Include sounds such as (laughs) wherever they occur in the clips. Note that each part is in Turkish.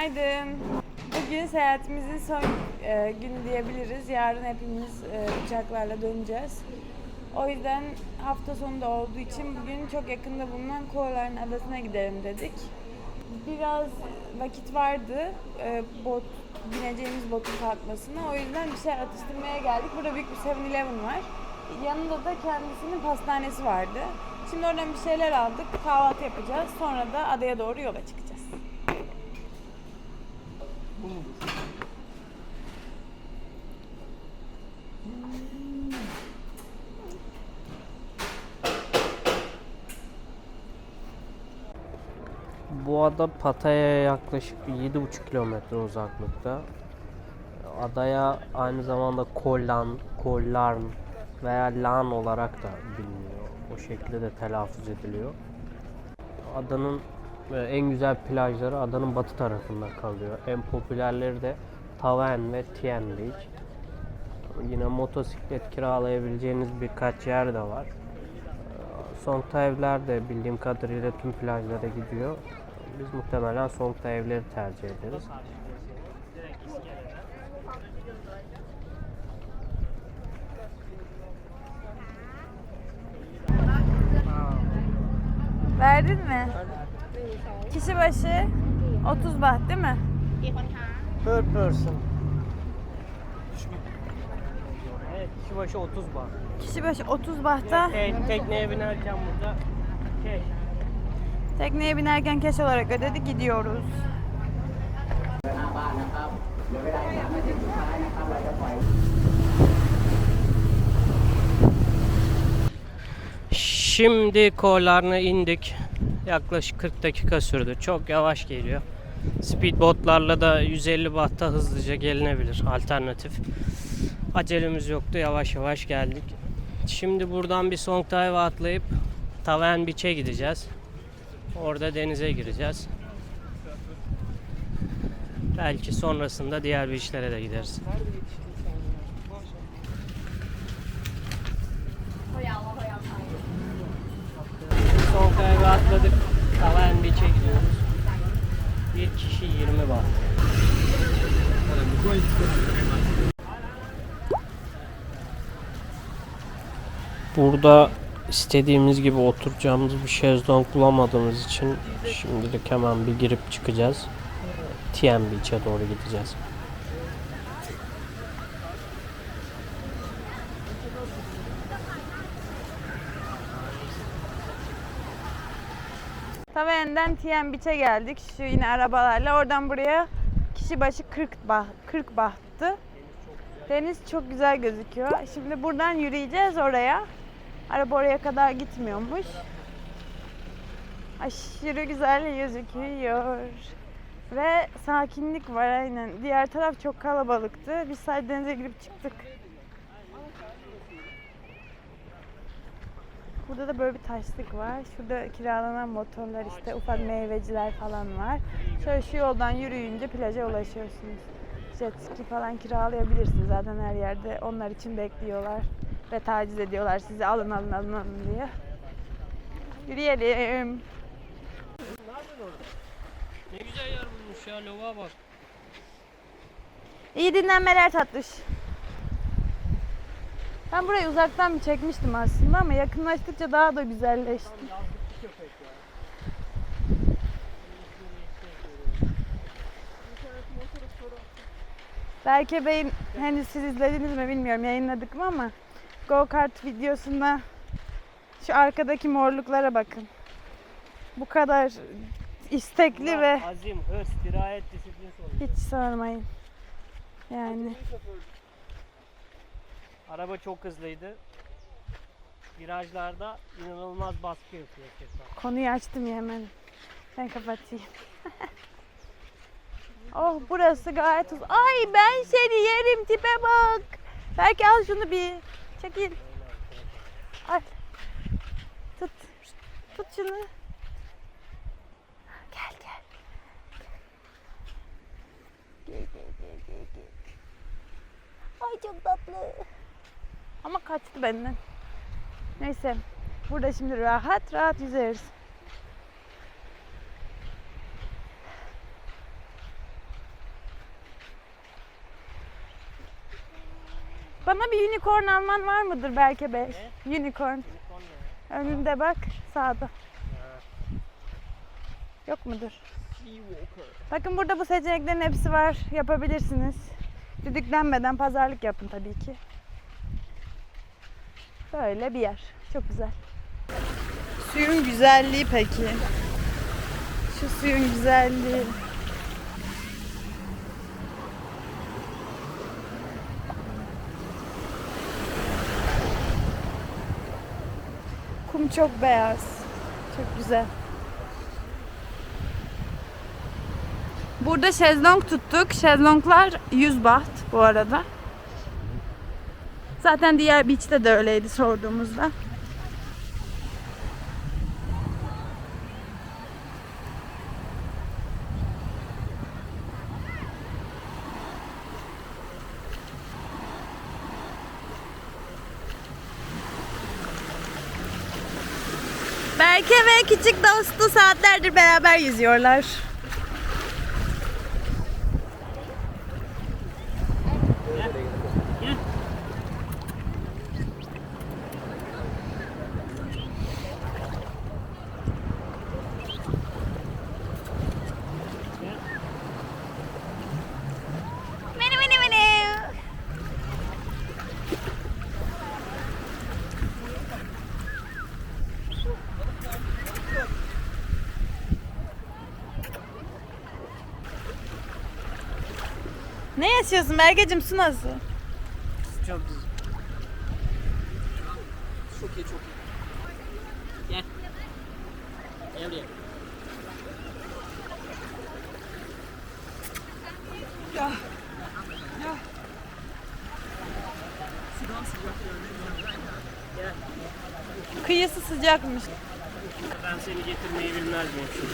Günaydın. Bugün seyahatimizin son e, günü diyebiliriz. Yarın hepimiz e, uçaklarla döneceğiz. O yüzden hafta sonu da olduğu için bugün çok yakında bulunan Koalar'ın adasına gidelim dedik. Biraz vakit vardı e, bot bineceğimiz botun kalkmasına. O yüzden bir şey atıştırmaya geldik. Burada büyük bir 7-Eleven var. Yanında da kendisinin pastanesi vardı. Şimdi oradan bir şeyler aldık. Kahvaltı yapacağız. Sonra da adaya doğru yola çıkacağız. Bu ada Pataya'ya yaklaşık 7,5 kilometre uzaklıkta. Adaya aynı zamanda Kollan, Kollarn veya Lan olarak da biliniyor. O şekilde de telaffuz ediliyor. Adanın en güzel plajları adanın batı tarafında kalıyor. En popülerleri de Taven ve Tien Beach. Yine motosiklet kiralayabileceğiniz birkaç yer de var. Songta evler de bildiğim kadarıyla tüm plajlara gidiyor. Biz muhtemelen Songta evleri tercih ederiz. Verdin mi? Kişi başı 30 baht değil mi? Per person. Evet, kişi başı 30 baht. Kişi başı 30 bahta. Te- tekneye binerken burada cash. Tekneye binerken keş olarak ödedik gidiyoruz. Şimdi kollarına indik. Yaklaşık 40 dakika sürdü. Çok yavaş geliyor. Speedbotlarla da 150 bahta hızlıca gelinebilir alternatif. Acelemiz yoktu. Yavaş yavaş geldik. Şimdi buradan bir Songtay'a atlayıp Taven Beach'e gideceğiz. Orada denize gireceğiz. Belki sonrasında diğer beachlere de gideriz. Atladık. Taven Beach'e gidiyoruz. Bir kişi 20 baht. Burada istediğimiz gibi oturacağımız bir şezlong bulamadığımız için şimdilik hemen bir girip çıkacağız. Tien Beach'e doğru gideceğiz. Taven'den Tien Beach'e geldik. Şu yine arabalarla. Oradan buraya kişi başı 40 bah 40 bahtı. Deniz çok güzel gözüküyor. Şimdi buradan yürüyeceğiz oraya. Araba oraya kadar gitmiyormuş. Aşırı güzel gözüküyor. Ve sakinlik var aynen. Diğer taraf çok kalabalıktı. Biz sadece denize girip çıktık. Burada da böyle bir taşlık var. Şurada kiralanan motorlar işte ufak meyveciler falan var. Şöyle şu yoldan yürüyünce plaja ulaşıyorsunuz. Jet ski falan kiralayabilirsiniz zaten her yerde. Onlar için bekliyorlar ve taciz ediyorlar sizi alın alın alın alın diye. Yürüyelim. Ne güzel yer bulmuş ya lavuğa bak. İyi dinlenmeler tatlış. Ben burayı uzaktan bir çekmiştim aslında ama yakınlaştıkça daha da güzelleşti. Belki Bey'in henüz siz izlediniz mi bilmiyorum yayınladık mı ama go kart videosunda şu arkadaki morluklara bakın. Bu kadar istekli ve Azim, hırs, dirayet, disiplin sonucu. hiç sormayın. Yani Araba çok hızlıydı. Virajlarda inanılmaz baskı yapıyor tekrar. Konuyu açtım ya hemen. Ben kapatayım. (laughs) oh burası gayet uz. Ay ben seni yerim tipe bak. Belki al şunu bir. Çekil. Al. Tut. Tut şunu. Gel gel. Gel gel gel gel gel. Ay çok tatlı. Ama kaçtı benden. Neyse. Burada şimdi rahat rahat yüzeriz. Bana bir unicorn alman var mıdır Berke Bey? Ne? Unicorn. unicorn ne? Önünde bak sağda. Ne? Yok mudur? Bakın burada bu seçeneklerin hepsi var. Yapabilirsiniz. Düdüklenmeden pazarlık yapın tabii ki. Böyle bir yer. Çok güzel. Suyun güzelliği peki. Şu suyun güzelliği. Kum çok beyaz. Çok güzel. Burada şezlong tuttuk. Şezlonglar 100 baht bu arada. Zaten diğer beach'te de öyleydi sorduğumuzda. Berke ve küçük dostu saatlerdir beraber yüzüyorlar. Ne yaşıyorsun Bergeciğim su nasıl? Çok güzel. Çok iyi çok iyi. Gel. Gel buraya. Kıyısı sıcakmış. Ben seni getirmeyi bilmez miyim şimdi?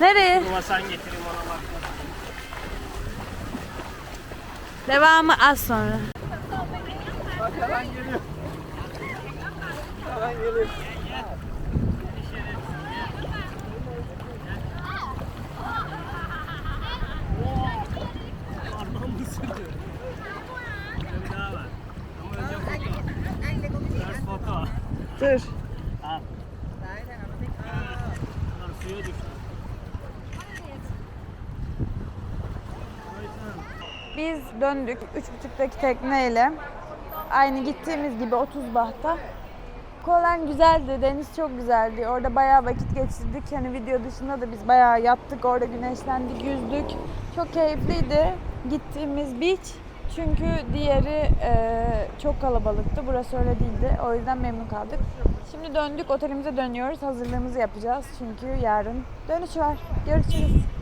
Nereye? Ama sen getireyim ona bak. Devamı az sonra. Parmağımı ısırdı. Bir daha var. Ama önce foto. Biraz foto. Dur. Al. Bunlar suya düştü. Biz döndük 3.30'daki tekneyle. Aynı gittiğimiz gibi 30 bahta. Kolan güzeldi, deniz çok güzeldi. Orada bayağı vakit geçirdik. Hani video dışında da biz bayağı yattık, orada güneşlendik, yüzdük. Çok keyifliydi gittiğimiz beach. Çünkü diğeri e, çok kalabalıktı. Burası öyle değildi. O yüzden memnun kaldık. Şimdi döndük, otelimize dönüyoruz. Hazırlığımızı yapacağız. Çünkü yarın dönüş var. Görüşürüz.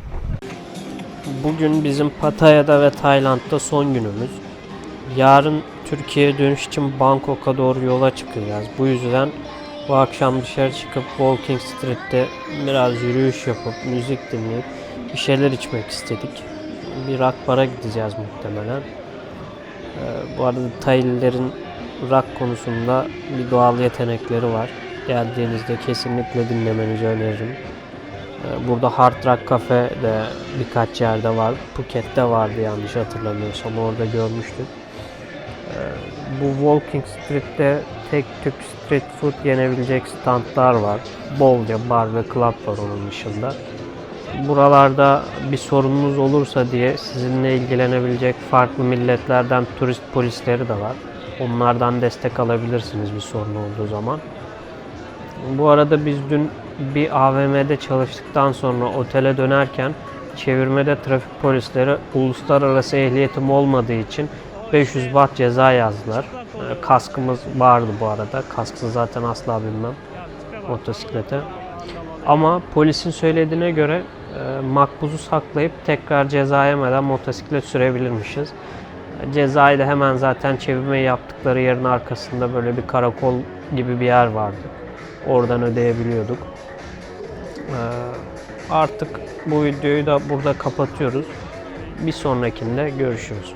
Bugün bizim Pattaya'da ve Tayland'da son günümüz. Yarın Türkiye'ye dönüş için Bangkok'a doğru yola çıkacağız. Bu yüzden bu akşam dışarı çıkıp Walking Street'te biraz yürüyüş yapıp müzik dinleyip bir şeyler içmek istedik. Bir rock bara gideceğiz muhtemelen. Ee, bu arada Taylilerin rock konusunda bir doğal yetenekleri var. Geldiğinizde kesinlikle dinlemenizi öneririm. Ee, Burada Hard Rock Cafe de birkaç yerde var. Phuket'te vardı yanlış hatırlamıyorsam orada görmüştüm. Ee, Bu Walking Street'te tek tük street food yenebilecek standlar var. Bolca bar ve club var onun dışında. Buralarda bir sorununuz olursa diye sizinle ilgilenebilecek farklı milletlerden turist polisleri de var. Onlardan destek alabilirsiniz bir sorun olduğu zaman. Bu arada biz dün bir AVM'de çalıştıktan sonra otele dönerken çevirmede trafik polisleri uluslararası ehliyetim olmadığı için 500 baht ceza yazdılar. Ee, Kaskımız vardı bu arada. Kasksız zaten asla binmem motosiklete. Ama polisin söylediğine göre e, makbuzu saklayıp tekrar ceza yemeden motosiklet sürebilirmişiz. Cezayı da hemen zaten çevirmeyi yaptıkları yerin arkasında böyle bir karakol gibi bir yer vardı. Oradan ödeyebiliyorduk. Ee, artık bu videoyu da burada kapatıyoruz. Bir sonrakinde görüşürüz.